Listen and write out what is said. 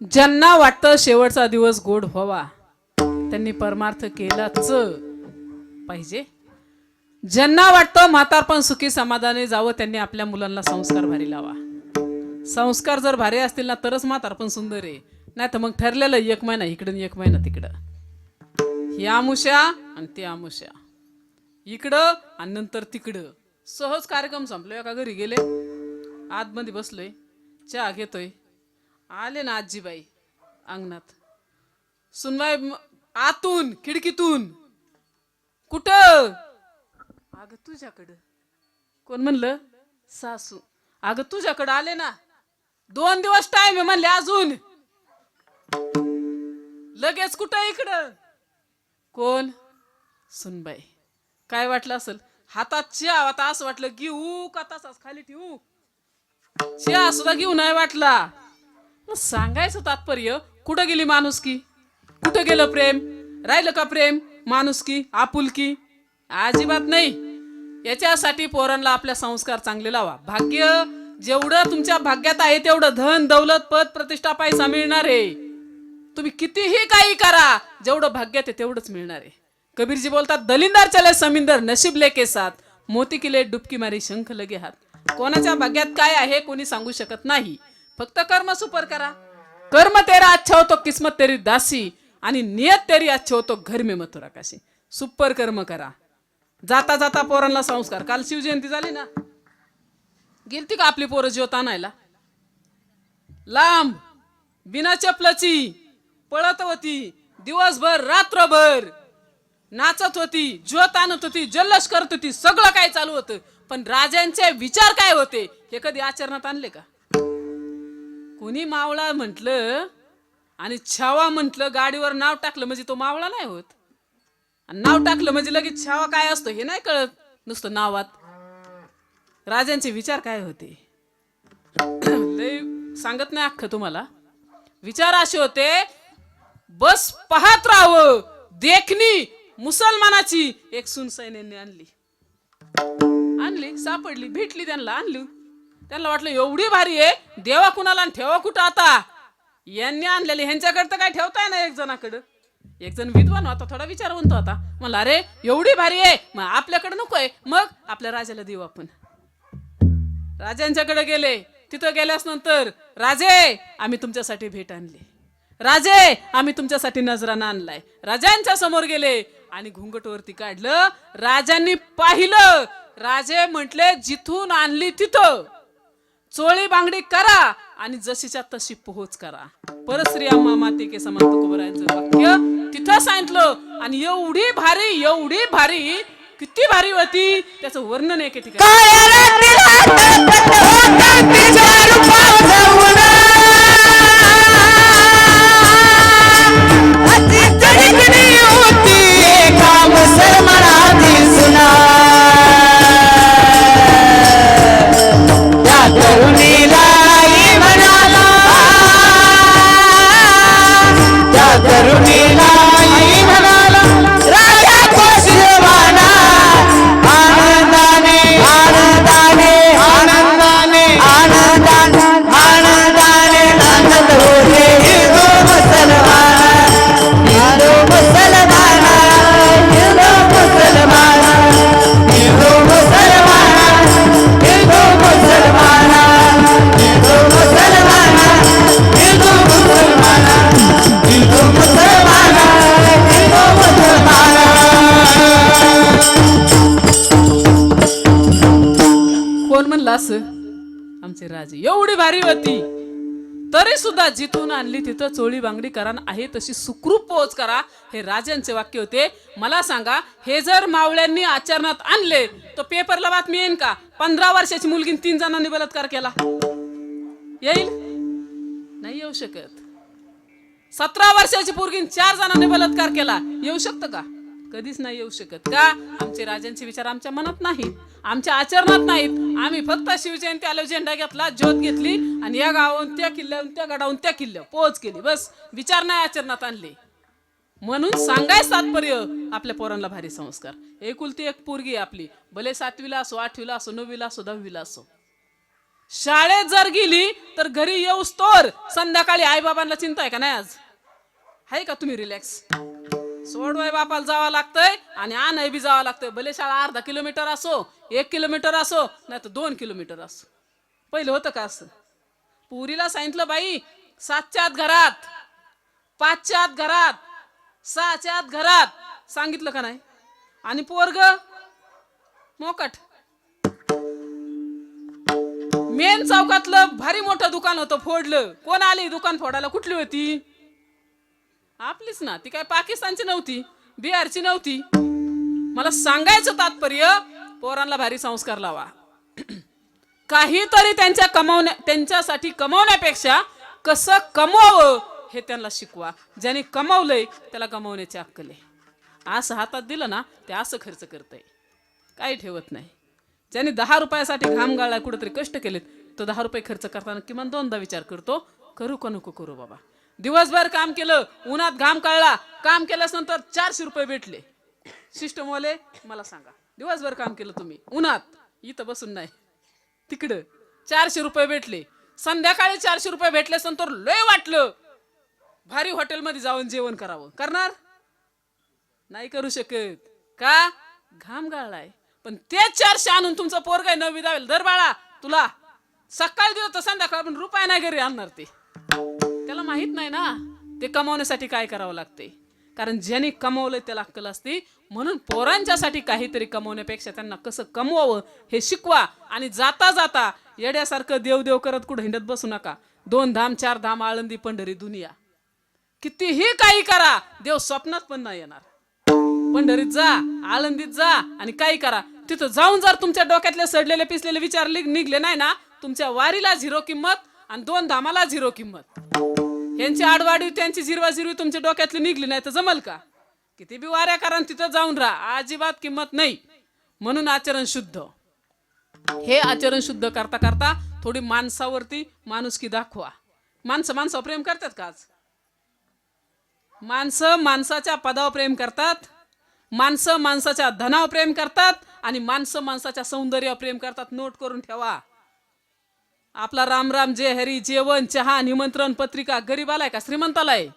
ज्यांना वाटतं शेवटचा दिवस गोड व्हावा त्यांनी परमार्थ केलाच पाहिजे. ज्यांना वाटतं म्हातारपण सुखी समाधानी जावं त्यांनी आपल्या मुलांना संस्कार भारी लावा. संस्कार जर भारी असतील ना तरच म्हातारपण सुंदर आहे. नाही तर मग ठरलेलं एक महिना इकडं एक महिना तिकडं. ही आमुष्या आणि ती आमुष्या. इकडं आणि नंतर तिकडं. सहज कार्यक्रम संपलो एका घरी गेले. आतमध्ये बसलोय. चहा घेतोय. आले ना आजीबाई अंगणात. सुनबाई आतून खिडकीतून. कुठं? अगं तुझ्याकडं. कोण म्हणलं? सासू. अगं तुझ्याकडं आले ना. दोन दिवस टाइम आहे म्हणले अजून. लगेच कुठं इकडं? कोण? सुनबाई. काय वाटलं असेल? हातात चिया आता असं वाटलं घेऊ का तसाच खाली ठेवू? चिया सुद्धा घेऊ नाही वाटला. मग सांगायचं तात्पर्य कुठं गेली माणुसकी कुठं गेलं प्रेम? राहिलं का प्रेम? माणुसकी आपुलकी अजिबात नाही. याच्यासाठी पोरांना आपल्या संस्कार चांगले लावा. भाग्य जेवढं तुमच्या भाग्यात आहे तेवढं धन दौलत पद प्रतिष्ठा पैसा मिळणार आहे. तुम्ही कितीही काही करा जेवढं भाग्यात आहे तेवढंच मिळणार आहे. कबीरजी बोलतात दलिंदार चले समिंदर नशीब लेके साथ. मोती किले डुबकी मारी शंख लगे हात कोणाच्या भाग्यात काय आहे कोणी सांगू शकत नाही. फक्त कर्म सुपर करा. कर्म तेरा अच्छा होतो किस्मत तेरी दासी आणि नियत तेरी अच्छा होतो घर में मथुरा काशी. सुपर कर्म करा. जाता जाता पोरांना संस्कार. काल शिवजयंती झाली ना? गेलती का आपली पोरं ज्योत आणायला? लांब बिना चपलाची पळत होती दिवसभर रात्रभर नाचत होती ज्योत आणत होती जल्लोष करत होती सगळं काय चालू होतं? पण राजांचे विचार काय होते? हे कधी आचरणात आणले का? कुणी मावळा म्हटलं आणि छावा म्हटलं गाडीवर नाव टाकलं म्हणजे तो मावळा नाही होत. आणि नाव टाकलं म्हणजे लगेच छावा काय असतो हे नाही कळत नुसतं नावात. राजांचे विचार काय होते? लय सांगत नाही अख्खं तुम्हाला. विचार असे होते बस पाहत राहावं देखणी मुसलमानाची. एक सुन सैन्याने आणली. आणली सापडली भेटली त्यांना आणली. त्यांना वाटलं एवढी भारी आहे. देवा कुणाला आणि ठेवा कुठं आता? यांनी आणलेली ह्यांच्याकडे तर काय ठेवताय ना एक जणाकडं एक जण विद्वान होता थोडा विचारवंत होता म्हणला अरे एवढी भारी आहे. मग आपल्याकडे नकोय मग आपल्या राजाला देऊ आपण. राजांच्याकडे गेले. तिथं गेल्यास नंतर राजे आम्ही तुमच्यासाठी भेट आणली. राजे आम्ही तुमच्यासाठी नजराना आणलाय. राजांच्या समोर गेले आणि घुंगटवरती काढलं. राजांनी पाहिलं. राजे म्हटले जिथून आणली तिथं. चोळी बांगडी करा आणि जशीच्या तशी पोहोच करा. परश्री अम्मा माते के समान तुकोबरायांचं वाक्य तिथं सांगितलं आणि एवढी भारी एवढी भारी किती भारी होती त्याचं वर्णन एके ठिकाणी आमचे एवढी भारी होती. तरी सुद्धा जिथून आणली तिथं चोळी बांगडी करा आहे तशी सुखरूप पोहोच करा हे राजांचे वाक्य होते. मला सांगा हे जर मावळ्यांनी आचरणात आणले तर पेपरला बातमी येईन का? पंधरा वर्षाची मुलगी तीन जणांनी बलात्कार केला. येईल? नाही येऊ शकत. सतरा वर्षाची पोरगी चार जणांनी बलात्कार केला. येऊ शकतं का? कधीच नाही येऊ शकत का? आमचे राजांचे विचार आमच्या मनात नाहीत. आमच्या आचरणात नाहीत. आम्ही फक्त शिवजयंती आलो झेंडा घेतला ज्योत घेतली आणि या गावाहून त्या किल्ल्याहून त्या गडाहून त्या किल्ल्यावर पोहोच केली. बस विचार नाही आचरणात आणले. म्हणून सांगाय तात्पर्य आपल्या पोरांना भारी संस्कार. एकुलती एक पोरगी आपली. भले सातवीला असो आठवीला असो नववीला असो दहावीला असो. शाळेत जर गेली तर घरी येऊस तोर संध्याकाळी आईबाबांना चिंता आहे का नाही आज? आहे का तुम्ही रिलॅक्स सोडवाय बापाला जावं लागतंय आणि आणाय बी जावं लागतंय. भले शाळा अर्धा किलोमीटर असो एक किलोमीटर असो नाही तर दोन किलोमीटर असो. पहिलं होतं का असं? पुरीला सांगितलं बाई सातच्या आत घरात पाचच्या आत घरात सहाच्या आत घरात. सांगितलं का नाही? आणि पोरग मोकट. मेन चौकातलं भारी मोठं दुकान होतं फोडलं. कोण आली दुकान फोडायला? कुठली होती? आपलीच ना ती काय पाकिस्तानची नव्हती बिहारची नव्हती. मला सांगायचं तात्पर्य पोरांना भारी संस्कार लावा. काहीतरी त्यांच्या कमावण्या त्यांच्यासाठी कमवण्यापेक्षा कसं कमवावं हे त्यांना शिकवा. ज्याने कमवलंय त्याला कमवण्याची अक्कल आहे. असं हातात दिलं ना ते असं खर्च करतंय. काही ठेवत नाही. ज्याने दहा रुपयासाठी घाम गाळला कुठेतरी कष्ट केलेत तो दहा रुपये खर्च करताना किमान दोनदा विचार करतो करू का नको करू बाबा? दिवसभर काम केलं उन्हात घाम काढला काम केल्यास नंतर चारशे रुपये भेटले. सिस्टम वाले मला सांगा दिवसभर काम केलं तुम्ही उन्हात इथं बसून नाही तिकडं चारशे रुपये भेटले. संध्याकाळी चारशे रुपये भेटले नंतर लय वाटलं. भारी हॉटेलमध्ये जाऊन जेवण करावं. करणार? नाही करू शकत. का? घाम गाळलाय. पण तेच चारशे आणून तुमचं पोरग नववी दावेल दर बाळा तुला सकाळी दिलं तर संध्याकाळ पण रुपया नाही घरी आणणार ते. माहीत नाही ना. ते कमावण्यासाठी काय करावं लागते? कारण ज्यांनी कमवलंय त्याला अक्कल असते. म्हणून पोरांच्यासाठी काहीतरी कमवण्यापेक्षा त्यांना कसं कमवावं हे शिकवा. आणि जाता जाता येड्यासारखं देव देव करत कुठं हिंडत बसू नका. दोन धाम चार धाम आळंदी पंढरी दुनिया. कितीही काही करा देव स्वप्नात पण नाही येणार. पंढरीत जा आळंदीत जा आणि काही करा. तिथं जाऊन जर तुमच्या डोक्यातले सडलेले पिसलेले विचार निघले नाही ना तुमच्या वारीला झिरो किंमत आणि दोन धामाला झिरो किंमत. यांची आडवाडी त्यांची जिरवाजिरवी तुमच्या डोक्यातली निघली नाही तर जमल का? किती बी वाऱ्या कारण तिथं जाऊन राहा. अजिबात किंमत नाही. म्हणून आचरण शुद्ध. हे आचरण शुद्ध करता करता थोडी माणसावरती माणुसकी दाखवा. माणसं माणसावर प्रेम करतात काच माणसं माणसाच्या पदावर प्रेम करतात. माणसं माणसाच्या धनावर प्रेम करतात. आणि माणसं माणसाच्या सौंदर्यावर प्रेम करतात. नोट करून ठेवा. आपला राम राम जय हरी जेवण चहा निमंत्रण पत्रिका गरीबाला आहे का? श्रीमंताला आहे